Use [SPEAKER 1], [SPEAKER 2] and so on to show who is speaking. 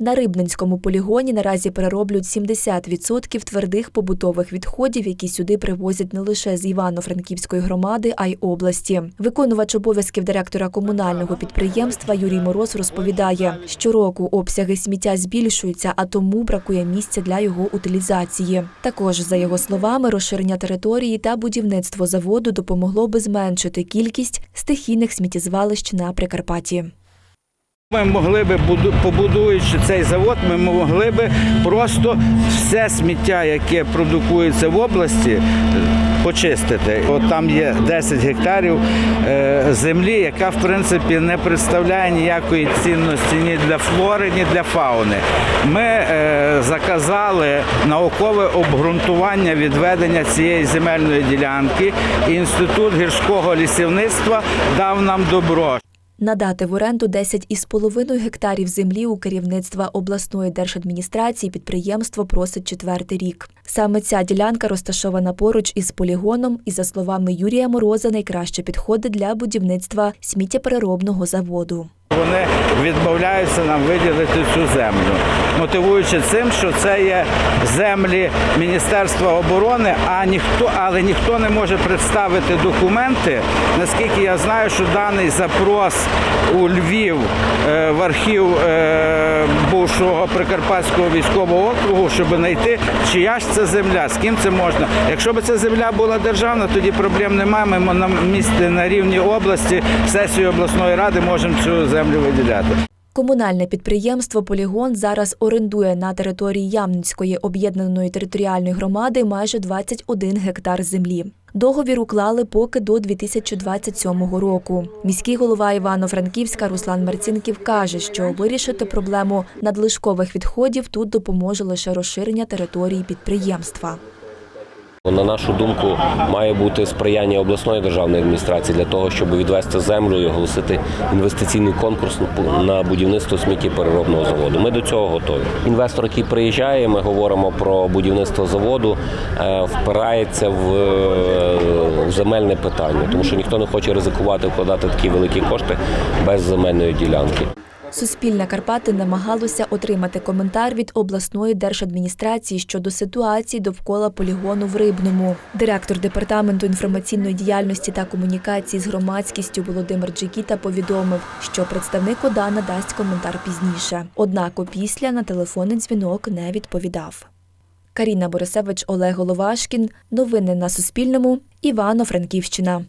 [SPEAKER 1] На Рибненському полігоні наразі перероблюють 70% твердих побутових відходів, які сюди привозять не лише з Івано-Франківської громади, а й області. Виконувач обов'язків директора комунального підприємства Юрій Мороз розповідає, щороку обсяги сміття збільшуються, а тому бракує місця для його утилізації. Також, за його словами, розширення території та будівництво заводу допомогло би зменшити кількість стихійних сміттєзвалищ на Прикарпатті.
[SPEAKER 2] Ми могли би, побудуючи цей завод, ми могли би просто все сміття, яке продукується в області, почистити. От там є 10 гектарів е, землі, яка в принципі не представляє ніякої цінності ні для флори, ні для фауни. Ми е, заказали наукове обґрунтування відведення цієї земельної ділянки. Інститут гірського лісівництва дав нам добро.
[SPEAKER 1] Надати в оренду 10,5 гектарів землі у керівництва обласної держадміністрації підприємство просить четвертий рік. Саме ця ділянка розташована поруч із полігоном і, за словами Юрія Мороза, найкраще підходить для будівництва сміттєпереробного заводу.
[SPEAKER 2] Вони відмовляються нам виділити цю землю, мотивуючи цим, що це є землі Міністерства оборони, а ніхто, але ніхто не може представити документи. Наскільки я знаю, що даний запрос у Львів е, в архів е, бувшого Прикарпатського військового округу, щоб знайти, чия ж це земля, з ким це можна. Якщо б ця земля була державна, тоді проблем немає. Ми на місці на рівні області, сесію обласної ради можемо цю землю виділяти.
[SPEAKER 1] Комунальне підприємство Полігон зараз орендує на території Ямницької об'єднаної територіальної громади майже 21 гектар землі. Договір уклали поки до 2027 року. Міський голова Івано-Франківська Руслан Марцінків каже, що вирішити проблему надлишкових відходів тут допоможе лише розширення території підприємства.
[SPEAKER 3] На нашу думку, має бути сприяння обласної державної адміністрації для того, щоб відвести землю і оголосити інвестиційний конкурс на будівництво сміттєпереробного заводу. Ми до цього готові. Інвестор, який приїжджає, ми говоримо про будівництво заводу, е, впирається е, в земельне питання, тому що ніхто не хоче ризикувати вкладати такі великі кошти без земельної ділянки.
[SPEAKER 1] Суспільне Карпати намагалося отримати коментар від обласної держадміністрації щодо ситуації довкола полігону в Рибному. Директор департаменту інформаційної діяльності та комунікації з громадськістю Володимир Джикіта повідомив, що представник ОДА надасть коментар пізніше. Однак опісля на телефонний дзвінок не відповідав. Каріна Борисевич, Олег Головашкін. Новини на Суспільному. Івано-Франківщина.